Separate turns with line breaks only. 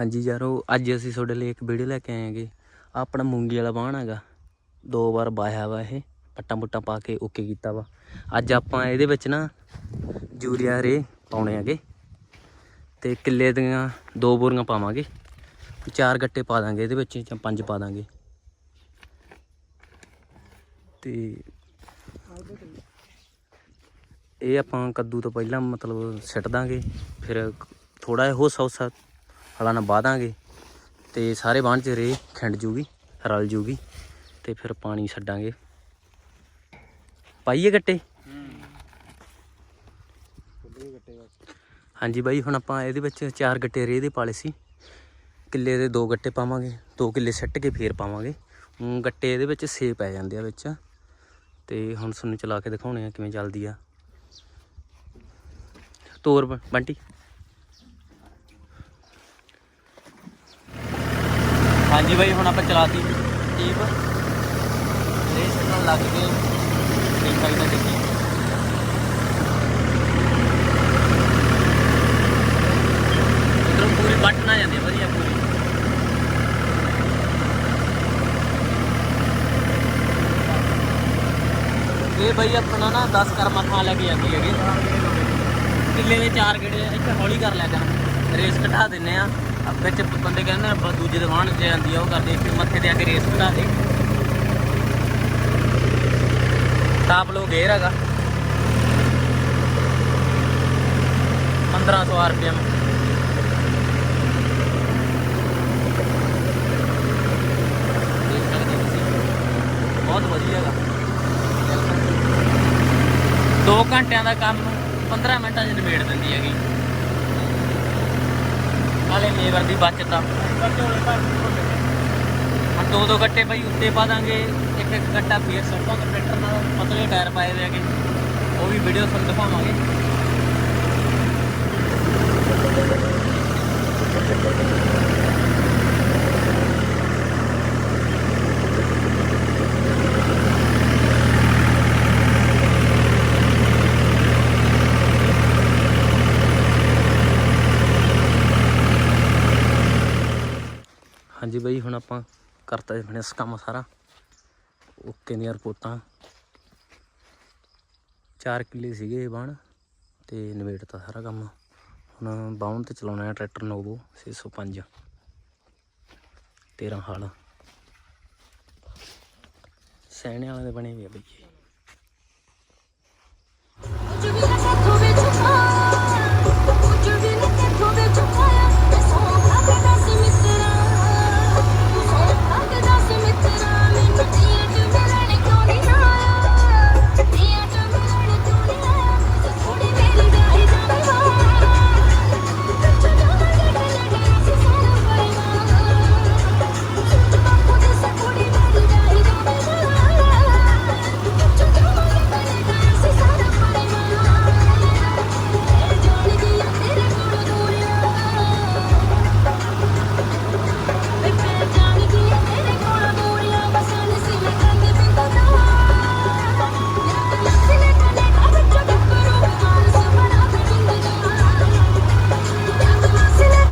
ਹਾਂਜੀ ਯਾਰੋ ਅੱਜ ਅਸੀਂ ਤੁਹਾਡੇ ਲਈ ਇੱਕ ਵੀਡੀਓ ਲੈ ਕੇ ਆਏ ਹਾਂਗੇ। ਆਪਣਾ ਮੂੰਗੀ ਵਾਲਾ ਬਾਣ ਹੈਗਾ। ਦੋ ਵਾਰ ਬਾਇਆ ਵਾ ਇਹ, ਪੱਟਾਂ ਪੁੱਟਾਂ ਪਾ ਕੇ ਓਕੇ ਕੀਤਾ ਵਾ। ਅੱਜ ਆਪਾਂ ਇਹਦੇ ਵਿੱਚ ਨਾ ਯੂਰੀਆ ਰੇ ਪਾਉਣੇ ਹੈਗੇ। ਤੇ ਕਿੱਲੇ ਦੀਆਂ ਦੋ ਬੋਰੀਆਂ ਪਾਵਾਂਗੇ। ਚਾਰ ਗੱਟੇ ਪਾ ਦਾਂਗੇ ਇਹਦੇ ਵਿੱਚ, ਜਾਂ ਪੰਜ ਪਾ ਦਾਂਗੇ। ਤੇ ਇਹ ਆਪਾਂ ਕੱਦੂ ਤੋਂ ਪਹਿਲਾਂ ਮਤਲਬ ਸਿੱਟ ਦਾਂਗੇ। ਫਿਰ ਥੋੜਾ ਜਿਹਾ ਹੋਸਾ ਹੋਸਾ ਹਲਾ ਨਾਲ ਪਾ ਦਾਂਗੇ ਤੇ ਸਾਰੇ ਬਾਣ ਚ ਰੇ ਖਿੰਡ ਜੂਗੀ, ਰਲ ਜੂਗੀ, ਤੇ ਫਿਰ ਪਾਣੀ ਛੱਡਾਂਗੇ। ਪਾਈਏ ਗੱਟੇ? ਹਾਂਜੀ ਬਾਈ, ਹੁਣ ਆਪਾਂ ਇਹਦੇ ਵਿੱਚ ਚਾਰ ਗੱਟੇ ਰੇ ਦੇ ਪਾਲੇ ਸੀ। ਕਿੱਲੇ ਦੇ ਦੋ ਗੱਟੇ ਪਾਵਾਂਗੇ, ਦੋ ਕਿੱਲੇ ਸੱਟ ਕੇ ਫੇਰ ਪਾਵਾਂਗੇ। ਗੱਟੇ ਇਹਦੇ ਵਿੱਚ ਸੇ ਪੈ ਜਾਂਦੇ ਆ ਵਿੱਚ। ਤੇ ਹੁਣ ਤੁਹਾਨੂੰ ਚਲਾ ਕੇ ਦਿਖਾਉਣੇ ਆ ਕਿਵੇਂ ਚੱਲਦੀ ਆ। ਤੋਰ ਬ- ਬੰਟੀ। ਹਾਂਜੀ ਬਾਈ, ਹੁਣ ਆਪਾਂ ਚਲਾਤੀ ਟੀਪ ਰੇਸ ਨਾਲ ਲੱਗ ਕੇ ਠੀਕ ਠਾਕ ਦਾ ਚੱਕੀ ਇਧਰੋਂ ਪੂਰੀ ਵੱਟ ਨਾ ਜਾਂਦੀ, ਵਧੀਆ ਪੂਰੀ। ਇਹ ਬਾਈ ਆਪਣਾ ਨਾ 10 ਕਰਮਾ ਥਾਂ ਲੈ ਕੇ ਜਾਂਦੀ ਹੈਗੀ। ਕਿੱਲੇ ਦੇ ਚਾਰ ਗੇੜੇ ਇੱਥੇ ਹੌਲੀ ਕਰ ਲਿਆ ਕਰ ਰੇਸ ਘਟਾ ਦਿੰਨੇ ਆ ਆ। ਵਿੱਚ ਬੰਦੇ ਕਹਿੰਦੇ ਆ, ਦੂਜੇ ਦੁਕਾਨ 'ਚ ਜਾਂਦੀ ਆ ਉਹ ਕਰਦੇ ਇੱਥੇ ਮੱਥੇ ਤੇ ਆ ਕੇ ਰੇਸ ਘਟਾ ਦੇ। ਟਾਪ ਲੋ ਗੇਅਰ ਹੈਗਾ। 1500 ਆਰਪੀਐਮ ਦੇਖ ਸਕਦੇ ਤੁਸੀਂ। ਬਹੁਤ ਵਧੀਆ ਹੈਗਾ। 2 ਘੰਟਿਆਂ ਦਾ ਕੰਮ 15 ਮਿੰਟਾਂ 'ਚ ਨਿਬੇੜ ਦਿੰਦੀ ਹੈਗੀ। ਨਾਲੇ ਲੇਬਰ ਦੀ ਬਚਤ। ਆ ਹੁਣ ਦੋ ਦੋ ਗੱਟੇ ਭਾਈ ਉੱਤੇ ਪਾ ਦਾਂਗੇ, ਇੱਕ ਇੱਕ ਗੱਟਾ ਫੇਰ ਸੁੱਟਾਂਗੇ ਟਰੈਕਟਰ ਨਾਲ ਪਤਲੇ ਟਾਇਰ ਪਾਏ ਹੋਏ ਹੈਗੇ। ਉਹ ਵੀ ਵੀਡੀਓ ਤੁਹਾਨੂੰ ਦਿਖਾਵਾਂਗੇ। ਹਾਂਜੀ ਬਾਈ, ਹੁਣ ਆਪਾਂ ਕਰਤਾ ਜੀ ਫਿਨਿਸ਼ ਕੰਮ ਸਾਰਾ। ਓਕੇ ਦੀਆਂ ਰਿਪੋਰਟਾਂ। 4 ਕਿੱਲੇ ਸੀਗੇ ਇਹ ਬਣ ਤੇ ਨਿਬੇੜਤਾ ਸਾਰਾ ਕੰਮ। ਹੁਣ ਬਾਉਣ ਤੇ ਚਲਾਉਣਾ ਹੈ ਟਰੈਕਟਰ ਨੋਵੋ 605 13 ਹਾਲ ਸੈਣੇ ਵਾਲੇ ਦੇ ਬਣੇ ਹੋਏ ਆ ਬਈ